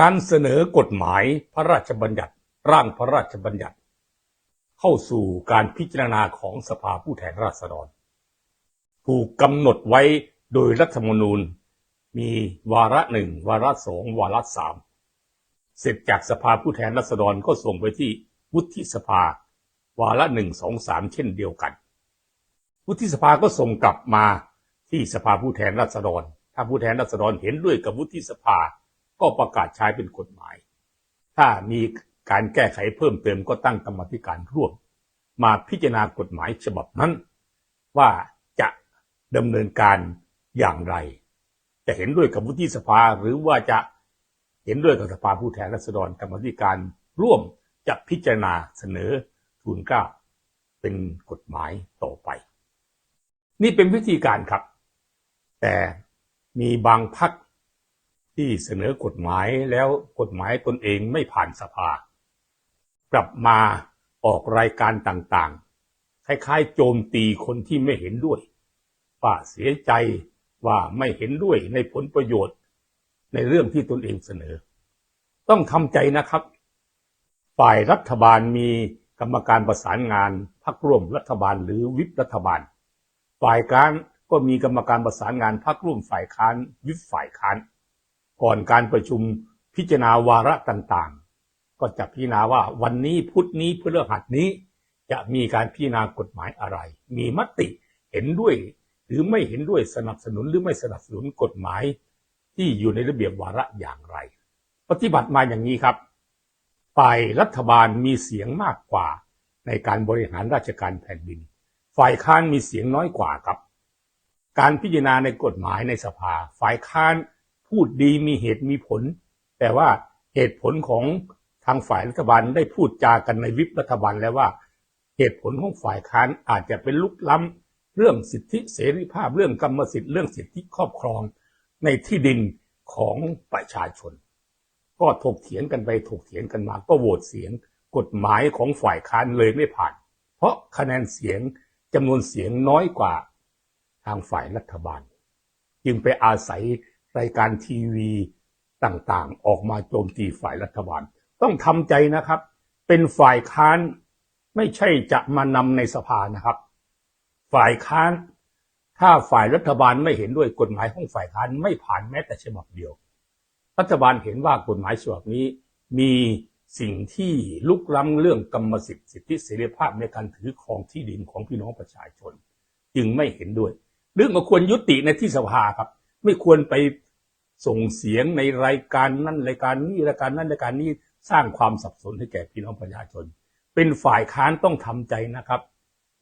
การเสนอกฎหมายพระราชบัญญัติ ร่างพระราชบัญญัติ เข้าสู่การพิจารณาของสภาผู้แทนราษฎร ถูกกำหนดไว้โดยรัฐธรรมนูญ มีวาระหนึ่งวาระสองวาระสามเสร็จจากสภาผู้แทนราษฎรก็ส่งไปที่วุฒิสภา วาระหนึ่งสองสามเช่นเดียวกัน วุฒิสภาก็ส่งกลับมาที่สภาผู้แทนราษฎร ถ้าผู้แทนราษฎรเห็นด้วยกับวุฒิสภา ก็ประกาศใช้เป็นกฎหมาย ถ้ามีการแก้ไขเพิ่มเติมก็ตั้งกรรมธิการร่วม มาพิจารณากฎหมายฉบับนั้น ว่าจะดำเนินการอย่างไร จะเห็นด้วยกับวุฒิสภาหรือว่าจะเห็นด้วยกับสภาผู้แทนราษฎรกรรมธิการร่วมจะพิจารณาเสนอทูลเกล้าเป็นกฎหมายต่อไป นี่เป็นวิธีการครับ แต่มีบางพัก ที่เสนอกฎหมายแล้วกฎหมายตนเองไม่ผ่านสภา กลับมาออกรายการต่างๆ คล้ายๆ โจมตีคนที่ไม่เห็นด้วย ว่าเสียใจว่าไม่เห็นด้วยในผลประโยชน์ ในเรื่องที่ตนเองเสนอ ต้องทำใจนะครับ ฝ่ายรัฐบาลมีกรรมการประสานงานพักร่วมรัฐบาลหรือวิปรัฐบาล ฝ่ายการก็มีกรรมการประสานงานพักร่วมฝ่ายค้านวิปฝ่ายค้าน ก่อนการประชุมพิจารณาวาระต่างๆ ก็จะพิจารณาว่าวันนี้พุธนี้พฤหัสนี้ จะมีการพิจารณากฎหมายอะไร มีมติเห็นด้วย หรือไม่เห็นด้วยสนับสนุนหรือไม่สนับสนุนกฎหมาย ที่อยู่ในระเบียบวาระอย่างไร ปฏิบัติมาอย่างนี้ครับฝ่ายรัฐบาลมีเสียงมากกว่าในการบริหารราชการแผ่นดิน ฝ่ายค้านมีเสียงน้อยกว่าครับ การพิจารณาในกฎหมายในสภา ฝ่ายค้าน พูดดีมีเหตุมีผล แต่ว่าเหตุผลของทางฝ่ายรัฐบาลได้พูดจากันในวิปรัฐบาลแล้วว่า เหตุผลของฝ่ายค้านอาจจะเป็นลุกล้ำเรื่องสิทธิเสรีภาพเรื่องกรรมสิทธิ์เรื่องสิทธิครอบครองในที่ดินของประชาชน ก็ถกเถียงกันไปถกเถียงกันมา ก็โหวตเสียงกฎหมายของฝ่ายค้านเลยไม่ผ่าน เพราะคะแนนเสียงจำนวนเสียงน้อยกว่าทางฝ่ายรัฐบาล จึงไปอาศัย รายการทีวีต่างๆ ออกมาโจมตีฝ่ายรัฐบาล ต้องทำใจนะครับ เป็นฝ่ายค้านไม่ใช่จะมานำในสภานะครับ ฝ่ายค้าน ถ้าฝ่ายรัฐบาลไม่เห็นด้วยกฎหมายของฝ่ายค้านไม่ผ่านแม้แต่ฉบับเดียว รัฐบาลเห็นว่ากฎหมายฉบับนี้มีสิ่งที่ลุกล้ำเรื่องกรรมสิทธิสิทธิเสรีภาพในการถือครองที่ดินของพี่น้องประชาชน จึงไม่เห็นด้วย เรื่องก็ควรยุติในที่สภาครับ ไม่ควรไป ส่งเสียงในรายการนั้นรายการนี้รายการนั้นรายการนี้สร้างความสับสนให้แก่พี่น้องประชาชน เป็นฝ่ายค้านต้องทำใจนะครับ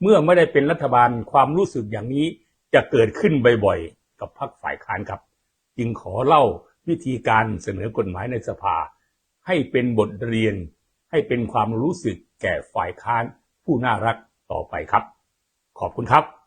เมื่อไม่ได้เป็นรัฐบาลความรู้สึกอย่างนี้จะเกิดขึ้นบ่อยๆ กับพรรคฝ่ายค้านครับ จึงขอเล่าวิธีการเสนอกฎหมายในสภา ให้เป็นบทเรียน ให้เป็นความรู้สึกแก่ฝ่ายค้านผู้น่ารักต่อไปครับ ขอบคุณครับ